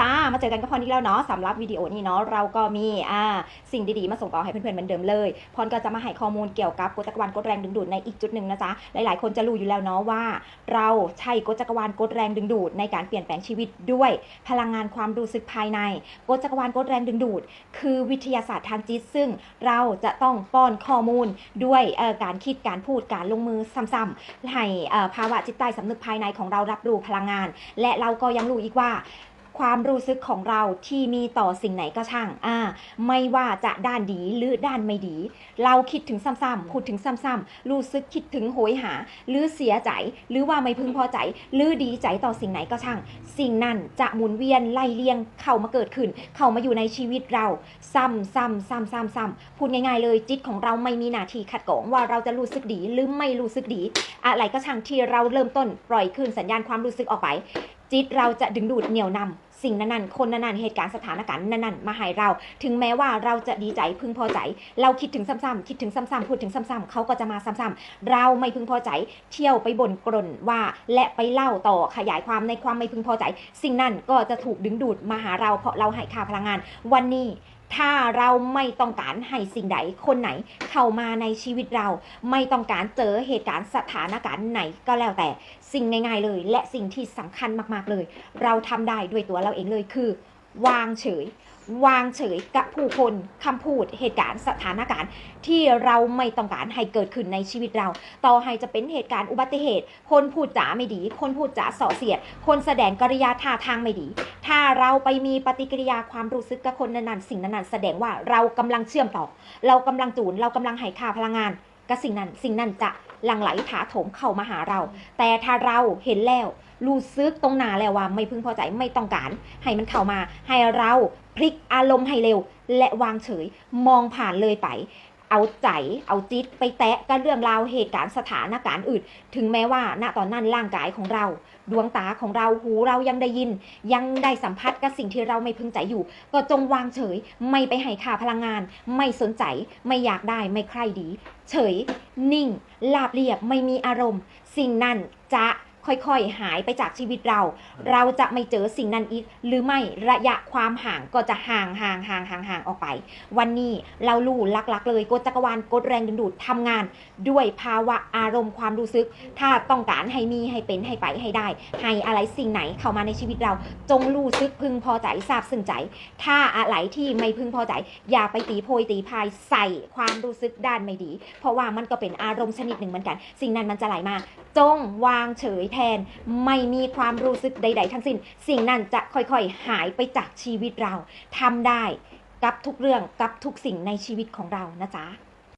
จ้า มาเจอกันกับพรอีกแล้วเนาะสำหรับวิดีโอนี้เนาะเราก็มีอ่าสิ่งดีๆมาส่งต่อให้เพื่อนๆเหมือนเดิมเลย พรก็จะมาให้ข้อมูลเกี่ยวกับกฎจักรวาลกฎแรงดึงดูดในอีกจุดหนึ่งนะจ๊ะหลายๆ คนจะรู้อยู่แล้วเนาะว่า เราใช้กฎจักรวาลกฎแรงดึงดูดในการเปลี่ยนแปลงชีวิตด้วย พลังงานความรู้สึกภายในกฎจักรวาลกฎแรงดึงดูด คือวิทยาศาสตร์ทางจิต ซึ่งเราจะต้องป้อนข้อมูลด้วยการคิดการพูดการลงมือซ้ำๆให้ภาวะจิตใต้สำนึกภายในของเรารับรู้พลังงาน และเราก็ยังรู้อีกว่า ความรู้สึกของเราที่มีต่อสิ่งไหนก็ช่าง อ่า ไม่ว่าจะด้านดีหรือด้านไม่ดี เราคิดถึงซ้ำๆพูดถึงซ้ำๆรู้สึกคิดถึงโหยหา หรือเสียใจ หรือว่าไม่พึงพอใจ หรือดีใจต่อสิ่งไหนก็ช่าง สิ่งนั้นจะหมุนเวียนไล่เลียงเข้ามาเกิดขึ้น เข้ามาอยู่ในชีวิตเรา ซ้ำซ้ำซ้ำซ้ำซ้ำพูดง่ายๆเลยจิตของเราไม่มีหน้าที่ขัดกองว่าเราจะรู้สึกดีหรือไม่รู้สึกดี อะไรก็ช่างที่เราเริ่มต้นปล่อยคืนสัญญาณความรู้สึกออกไปจิตเราจะดึงดูดเหนี่ยวนำ สิ่งนั้นๆ คนนั้นๆ เหตุการณ์สถานการณ์นั้นๆ มาให้เรา ถึงแม้ว่าเราจะดีใจพึงพอใจ เราคิดถึงซ้ำๆคิดถึงซ้ำๆพูดถึงซ้ำๆเขาก็จะมาซ้ำๆเราไม่พึงพอใจ เที่ยวไปบ่นกล่นว่าและไปเล่าต่อขยายความในความไม่พึงพอใจ สิ่งนั้นก็จะถูกดึงดูดมาหาเราเพราะเราให้ค่าพลังงาน วันนี้ ถ้าเราไม่ต้องการให้สิ่งใดคนไหนเข้ามาในชีวิตเรา ไม่ต้องการเจอเหตุการณ์สถานการณ์ไหนก็แล้วแต่สิ่งง่ายๆเลย และสิ่งที่สำคัญมากๆเลย เราทำได้ด้วยตัวเราเองเลยคือ วางเฉย วางเฉยกับผู้คนคำพูดเหตุการณ์สถานการณ์ ที่เราไม่ต้องการให้เกิดขึ้นในชีวิตเรา ต่อให้จะเป็นเหตุการณ์อุบัติเหตุ คนพูดจาไม่ดี คนพูดจาส่อเสียด คนแสดงกริยาท่าทางไม่ดี ถ้าเราไปมีปฏิกิริยาความรู้สึกกับคนนั้นๆสิ่งนั้นๆแสดงว่าเรากำลังเชื่อมต่อ เรากำลังจูนเรากำลังให้ค่าพลังงานกับสิ่งนั้น สิ่งนั้นจะหลั่งไหลถาโถมเข้ามาหาเรา แต่ถ้าเราเห็นแล้ว รู้ซึกตรงหนาแล้วว่าไม่พึงพอใจไม่ต้องการ ให้มันเข้ามา ให้เราพลิกอารมณ์ให้เร็ว และวางเฉยมองผ่านเลยไป เอาใจเอาจิตไปแตะกับเรื่องราวเหตุการณ์สถานการณ์อื่น ถึงแม้ว่าณตอนนั้นร่างกายของเรา ดวงตาของเราหูเรายังได้ยิน ยังได้สัมผัสกับสิ่งที่เราไม่พึงใจอยู่ ก็จงวางเฉย ไม่ไปให้ค่าพลังงาน ไม่สนใจไม่อยากได้ไม่ใคร่ดี เฉย นิ่งลาบเรียบไม่มีอารมณ์ สิ่งนั้นจะ ค่อยๆ หายไปจากชีวิตเรา เราจะไม่เจอสิ่งนั้นอีก หรือไม่ระยะความห่างก็จะห่างห่างห่างห่างห่างออกไป วันนี้เรารู้ลักๆ เลยกฎจักรวาลกฎแรงดึงดูดทำงาน ด้วยภาวะอารมณ์ความรู้สึก ถ้าต้องการให้มีให้เป็นให้ไปให้ได้ ให้อะไรสิ่งไหนเข้ามาในชีวิตเรา จงรู้สึกพึงพอใจทราบซึ้งใจ ถ้าอะไรที่ไม่พึงพอใจ อย่าไปตีโพยตีพายใส่ความรู้สึกด้านไม่ดี เพราะว่ามันก็เป็นอารมณ์ชนิดหนึ่งเหมือนกัน สิ่งนั้นมันจะไหลมา จงวางเฉยแทน ไม่มีความรู้สึกใด ๆ ทั้งสิ้น สิ่งนั้นจะค่อยๆ หายไปจากชีวิตเราทำได้กับทุกเรื่องกับทุกสิ่งในชีวิตของเรานะจ๊ะ